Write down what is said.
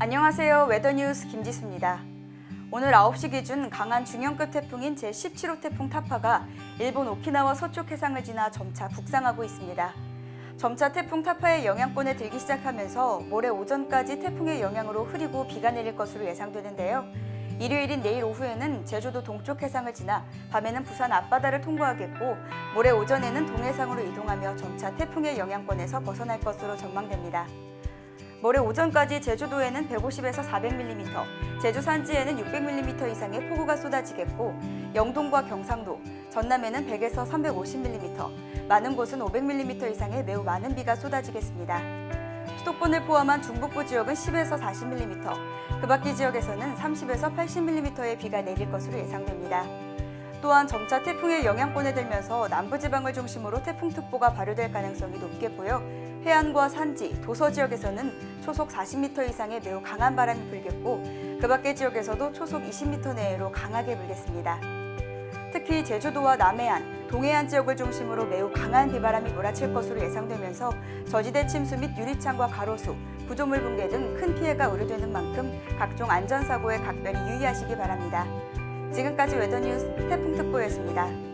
안녕하세요. 웨더뉴스 김지수입니다. 오늘 9시 기준 강한 중형급 태풍인 제17호 태풍 타파가 일본 오키나와 서쪽 해상을 지나 점차 북상하고 있습니다. 점차 태풍 타파의 영향권에 들기 시작하면서 모레 오전까지 태풍의 영향으로 흐리고 비가 내릴 것으로 예상되는데요. 일요일인 내일 오후에는 제주도 동쪽 해상을 지나 밤에는 부산 앞바다를 통과하겠고 모레 오전에는 동해상으로 이동하며 점차 태풍의 영향권에서 벗어날 것으로 전망됩니다. 모레 오전까지 제주도에는 150에서 400mm, 제주 산지에는 600mm 이상의 폭우가 쏟아지겠고 영동과 경상도, 전남에는 100에서 350mm, 많은 곳은 500mm 이상의 매우 많은 비가 쏟아지겠습니다. 수도권을 포함한 중북부 지역은 10에서 40mm, 그 밖의 지역에서는 30에서 80mm의 비가 내릴 것으로 예상됩니다. 또한 점차 태풍의 영향권에 들면서 남부지방을 중심으로 태풍특보가 발효될 가능성이 높겠고요. 해안과 산지, 도서 지역에서는 초속 40m 이상의 매우 강한 바람이 불겠고 그 밖의 지역에서도 초속 20m 내외로 강하게 불겠습니다. 특히 제주도와 남해안, 동해안 지역을 중심으로 매우 강한 비바람이 몰아칠 것으로 예상되면서 저지대 침수 및 유리창과 가로수, 구조물 붕괴 등 큰 피해가 우려되는 만큼 각종 안전사고에 각별히 유의하시기 바랍니다. 지금까지 웨더뉴스 태풍특보였습니다.